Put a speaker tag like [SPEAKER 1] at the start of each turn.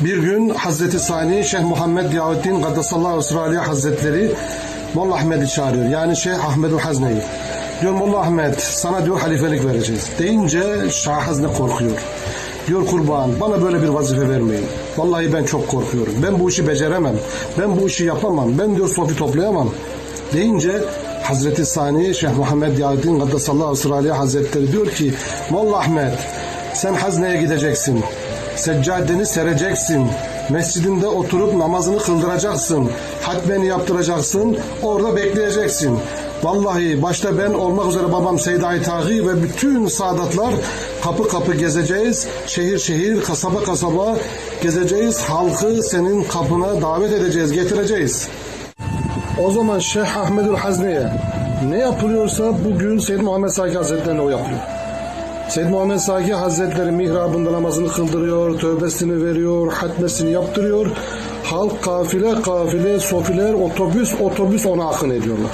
[SPEAKER 1] Bir gün Hazreti Sani Şeyh Muhammed Yahuddin Gaddasallahu Esra'li Hazretleri Molla Ahmet'i çağırıyor. Yani Şeyh Ahmedül Hazne'yi. Diyor Molla Ahmet sana diyor halifelik vereceğiz. Deyince Şah Hazne korkuyor. Diyor kurban bana böyle bir vazife vermeyin. Vallahi ben çok korkuyorum. Ben bu işi beceremem. Ben bu işi yapamam. Ben diyor sofi toplayamam. Deyince Hazreti Sani Şeyh Muhammed Yahuddin Gaddasallahu Esra'li Hazretleri diyor ki Molla Ahmet sen hazneye gideceksin. Seccadeni sereceksin. Mescidinde oturup namazını kıldıracaksın. Hatmeni yaptıracaksın. Orada bekleyeceksin. Vallahi başta ben olmak üzere babam Seyda Taği ve bütün saadatlar kapı kapı gezeceğiz. Şehir şehir, kasaba kasaba gezeceğiz. Halkı senin kapına davet edeceğiz, getireceğiz. O zaman Şeyh Ahmedül Hazne'ye ne yapılıyorsa bugün Seyyid Muhammed Saki Hazretleri'ne o yapıyor. Seyyid Muhammed Saki Hazretleri mihrabında namazını kıldırıyor, tövbesini veriyor, hatmesini yaptırıyor. Halk kafile kafile, sofiler otobüs otobüs ona akın ediyorlar.